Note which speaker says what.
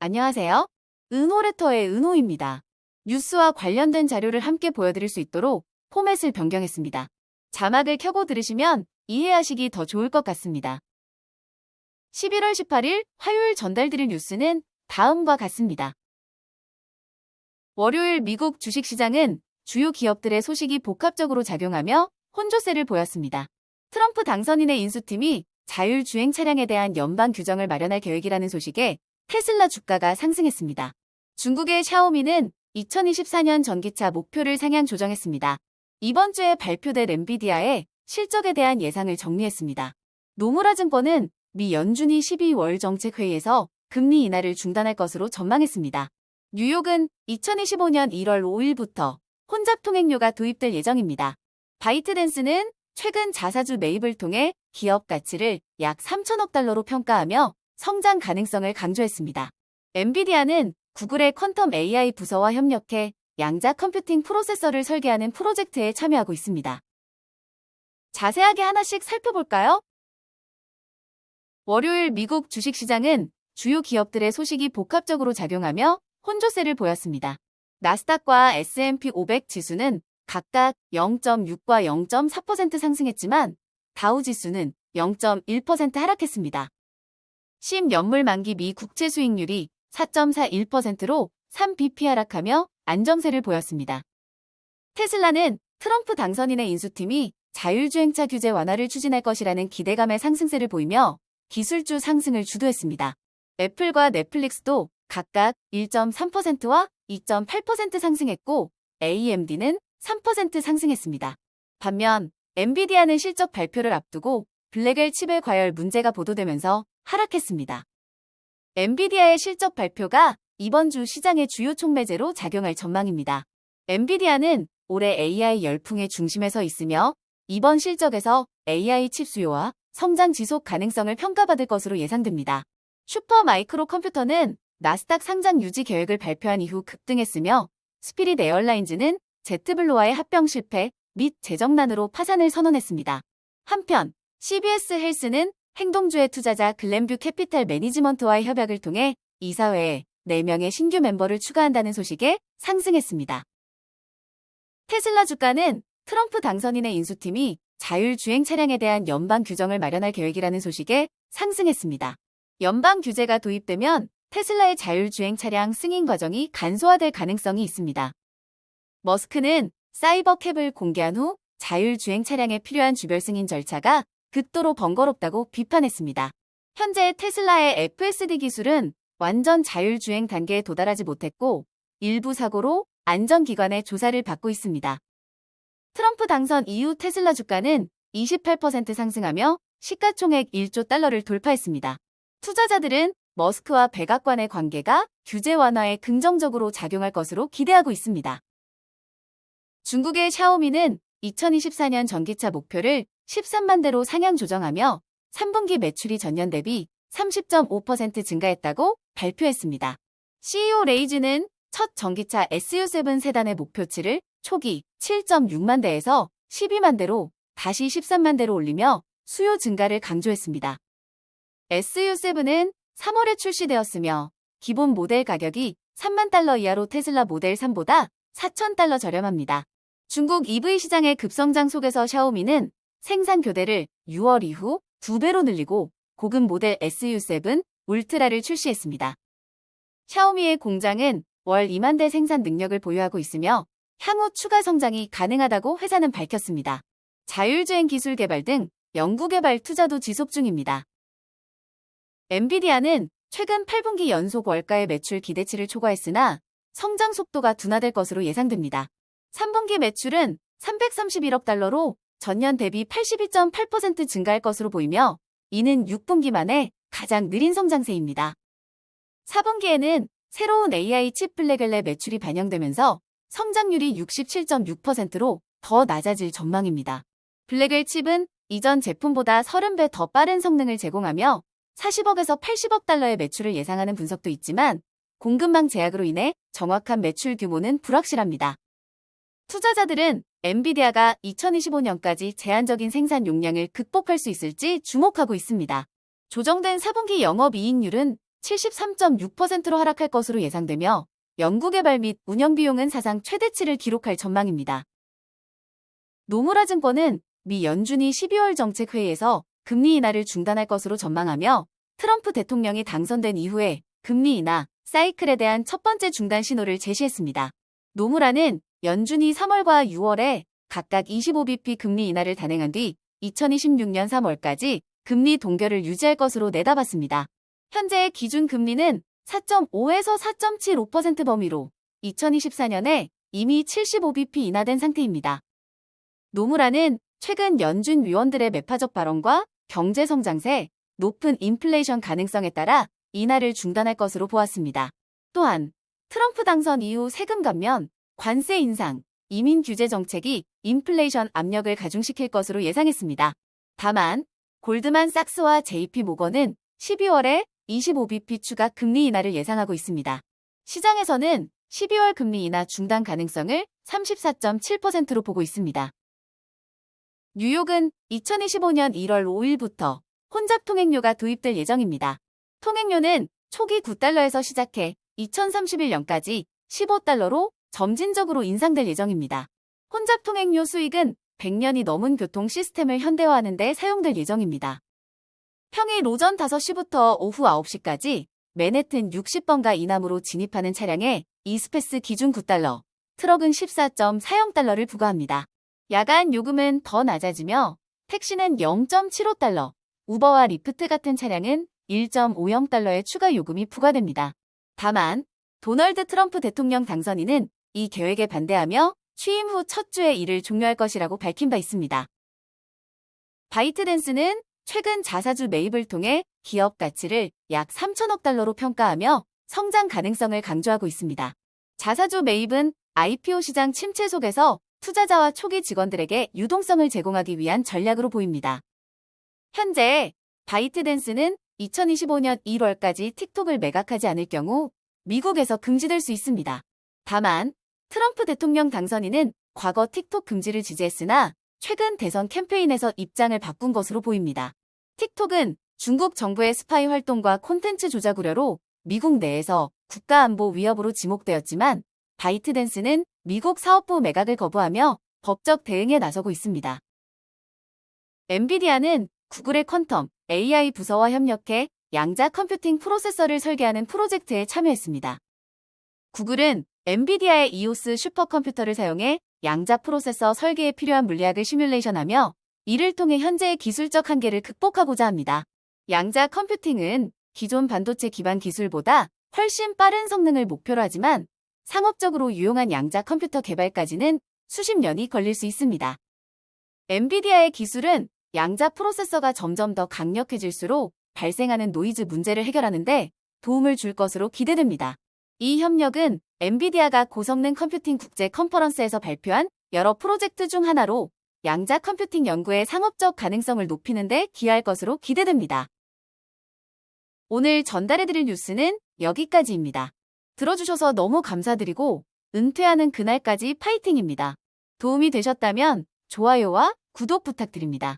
Speaker 1: 안녕하세요. 은호레터의 은호입니다. 뉴스와 관련된 자료를 함께 보여드릴 수 있도록 포맷을 변경했습니다. 자막을 켜고 들으시면 이해하시기 더 좋을 것 같습니다. 11월 18일 화요일 전달드릴 뉴스는 다음과 같습니다. 월요일 미국 주식시장은 주요 기업들의 소식이 복합적으로 작용하며 혼조세를 보였습니다. 트럼프 당선인의 인수팀이 자율주행 차량에 대한 연방 규정을 마련할 계획이라는 소식에 테슬라 주가가 상승했습니다. 중국의 샤오미는 2024년 전기차 목표를 상향 조정했습니다. 이번 주에 발표된 엔비디아의 실적에 대한 예상을 정리했습니다. 노무라 증권은 미 연준이 12월 정책회의에서 금리 인하를 중단할 것으로 전망했습니다. 뉴욕은 2025년 1월 5일부터 혼잡 통행료가 도입될 예정입니다. 바이트댄스는 최근 자사주 매입을 통해 기업 가치를 약 3천억 달러로 평가하며 성장 가능성을 강조했습니다. 엔비디아는 구글의 퀀텀 AI 부서와 협력해 양자 컴퓨팅 프로세서를 설계하는 프로젝트에 참여하고 있습니다. 자세하게 하나씩 살펴볼까요? 월요일 미국 주식시장은 주요 기업들의 소식이 복합적으로 작용하며 혼조세를 보였습니다. 나스닥과 S&P 500 지수는 각각 0.6과 0.4% 상승했지만 다우 지수는 0.1% 하락했습니다. 10 연물 만기 미 국채 수익률이 4.41%로 3bp 하락하며 안정세를 보였습니다. 테슬라는 트럼프 당선인의 인수팀이 자율주행차 규제 완화를 추진할 것이라는 기대감의 상승세를 보이며 기술주 상승을 주도했습니다. 애플과 넷플릭스도 각각 1.3%와 2.8% 상승했고 AMD는 3% 상승했습니다. 반면 엔비디아는 실적 발표를 앞두고 블랙엘 칩의 과열 문제가 보도되면서 하락했습니다. 엔비디아의 실적 발표가 이번 주 시장의 주요 촉매제로 작용할 전망입니다. 엔비디아는 올해 AI 열풍의 중심에 서 있으며 이번 실적에서 AI 칩 수요와 성장 지속 가능성을 평가받을 것으로 예상됩니다. 슈퍼 마이크로 컴퓨터는 나스닥 상장 유지 계획을 발표한 이후 급등했으며 스피릿 에어라인즈는 제트블루와의 합병 실패 및 재정난으로 파산을 선언했습니다. 한편 CBS 헬스는 행동주의 투자자 글램뷰 캐피탈 매니지먼트와의 협약을 통해 이사회에 4명의 신규 멤버를 추가한다는 소식에 상승했습니다. 테슬라 주가는 트럼프 당선인의 인수팀이 자율주행 차량에 대한 연방 규정을 마련할 계획이라는 소식에 상승했습니다. 연방 규제가 도입되면 테슬라의 자율주행 차량 승인 과정이 간소화될 가능성이 있습니다. 머스크는 사이버캡을 공개한 후 자율주행 차량에 필요한 주별 승인 절차가 극도로 번거롭다고 비판했습니다. 현재 테슬라의 FSD 기술은 완전 자율주행 단계에 도달하지 못했고 일부 사고로 안전기관의 조사를 받고 있습니다. 트럼프 당선 이후 테슬라 주가는 28% 상승하며 시가총액 1조 달러를 돌파했습니다. 투자자들은 머스크와 백악관의 관계가 규제 완화에 긍정적으로 작용할 것으로 기대하고 있습니다. 중국의 샤오미는 2024년 전기차 목표를 13만 대로 상향 조정하며 3분기 매출이 전년 대비 30.5% 증가했다고 발표했습니다. CEO 레이즈는 첫 전기차 SU7 세단의 목표치를 초기 7.6만 대에서 12만 대로 다시 13만 대로 올리며 수요 증가를 강조했습니다. SU7은 3월에 출시되었으며 기본 모델 가격이 3만 달러 이하로 테슬라 모델 3보다 4천 달러 저렴합니다. 중국 EV 시장의 급성장 속에서 샤오미는 생산 교대를 6월 이후 2배로 늘리고 고급 모델 SU7 울트라를 출시했습니다. 샤오미의 공장은 월 2만 대 생산 능력을 보유하고 있으며 향후 추가 성장이 가능하다고 회사는 밝혔습니다. 자율주행 기술 개발 등 연구개발 투자도 지속 중입니다. 엔비디아는 최근 8분기 연속 월가의 매출 기대치를 초과했으나 성장 속도가 둔화될 것으로 예상됩니다. 3분기 매출은 331억 달러로 전년 대비 82.8% 증가할 것으로 보이며 이는 6분기 만에 가장 느린 성장세입니다. 4분기에는 새로운 AI 칩 블랙엘의 매출이 반영되면서 성장률이 67.6%로 더 낮아질 전망입니다. 블랙엘 칩은 이전 제품보다 30배 더 빠른 성능을 제공하며 40억에서 80억 달러의 매출을 예상하는 분석도 있지만 공급망 제약으로 인해 정확한 매출 규모는 불확실합니다. 투자자들은 엔비디아가 2025년까지 제한적인 생산 용량을 극복할 수 있을지 주목하고 있습니다. 조정된 4분기 영업이익률은 73.6%로 하락할 것으로 예상되며 연구개발 및 운영 비용은 사상 최대치를 기록할 전망입니다. 노무라 증권은 미 연준이 12월 정책회의에서 금리 인하를 중단할 것으로 전망하며 트럼프 대통령이 당선된 이후에 금리 인하 사이클에 대한 첫 번째 중단 신호를 제시했습니다. 노무라는 연준이 3월과 6월에 각각 25bp 금리 인하를 단행한 뒤 2026년 3월까지 금리 동결을 유지할 것으로 내다봤습니다. 현재의 기준 금리는 4.5에서 4.75% 범위로 2024년에 이미 75bp 인하된 상태입니다. 노무라는 최근 연준 위원들의 매파적 발언과 경제 성장세, 높은 인플레이션 가능성에 따라 인하를 중단할 것으로 보았습니다. 또한 트럼프 당선 이후 세금 감면, 관세 인상, 이민 규제 정책이 인플레이션 압력을 가중시킬 것으로 예상했습니다. 다만 골드만 삭스와 JP 모건은 12월에 25bp 추가 금리 인하를 예상하고 있습니다. 시장에서는 12월 금리 인하 중단 가능성을 34.7%로 보고 있습니다. 뉴욕은 2025년 1월 5일부터 혼잡 통행료가 도입될 예정입니다. 통행료는 초기 9달러에서 시작해 2031년까지 15달러로 점진적으로 인상될 예정입니다. 혼잡 통행료 수익은 100년이 넘은 교통 시스템을 현대화하는 데 사용될 예정입니다. 평일 오전 5시부터 오후 9시까지 맨해튼 60번가 이남으로 진입하는 차량에 이스패스 기준 9달러, 트럭은 14.40달러를 부과합니다. 야간 요금은 더 낮아지며 택시는 0.75달러, 우버와 리프트 같은 차량은 1.50달러의 추가 요금이 부과됩니다. 다만 도널드 트럼프 대통령 당선인은 이 계획에 반대하며 취임 후 첫 주에 일을 종료할 것이라고 밝힌 바 있습니다. 바이트댄스는 최근 자사주 매입을 통해 기업 가치를 약 3천억 달러로 평가하며 성장 가능성을 강조하고 있습니다. 자사주 매입은 IPO 시장 침체 속에서 투자자와 초기 직원들에게 유동성을 제공하기 위한 전략으로 보입니다. 현재 바이트댄스는 2025년 1월까지 틱톡을 매각하지 않을 경우 미국에서 금지될 수 있습니다. 다만 트럼프 대통령 당선인은 과거 틱톡 금지를 지지했으나 최근 대선 캠페인에서 입장을 바꾼 것으로 보입니다. 틱톡은 중국 정부의 스파이 활동과 콘텐츠 조작 우려로 미국 내에서 국가안보 위협으로 지목되었지만 바이트댄스는 미국 사업부 매각을 거부하며 법적 대응에 나서고 있습니다. 엔비디아는 구글의 퀀텀 AI 부서와 협력해 양자 컴퓨팅 프로세서를 설계하는 프로젝트에 참여했습니다. 구글은 엔비디아의 이오스 슈퍼컴퓨터를 사용해 양자 프로세서 설계에 필요한 물리학을 시뮬레이션하며 이를 통해 현재의 기술적 한계를 극복하고자 합니다. 양자 컴퓨팅은 기존 반도체 기반 기술보다 훨씬 빠른 성능을 목표로 하지만 상업적으로 유용한 양자 컴퓨터 개발까지는 수십 년이 걸릴 수 있습니다. 엔비디아의 기술은 양자 프로세서가 점점 더 강력해질수록 발생하는 노이즈 문제를 해결하는데 도움을 줄 것으로 기대됩니다. 이 협력은 엔비디아가 고성능 컴퓨팅 국제 컨퍼런스에서 발표한 여러 프로젝트 중 하나로 양자 컴퓨팅 연구의 상업적 가능성을 높이는 데 기여할 것으로 기대됩니다. 오늘 전달해드릴 뉴스는 여기까지입니다. 들어주셔서 너무 감사드리고 은퇴하는 그날까지 파이팅입니다. 도움이 되셨다면 좋아요와 구독 부탁드립니다.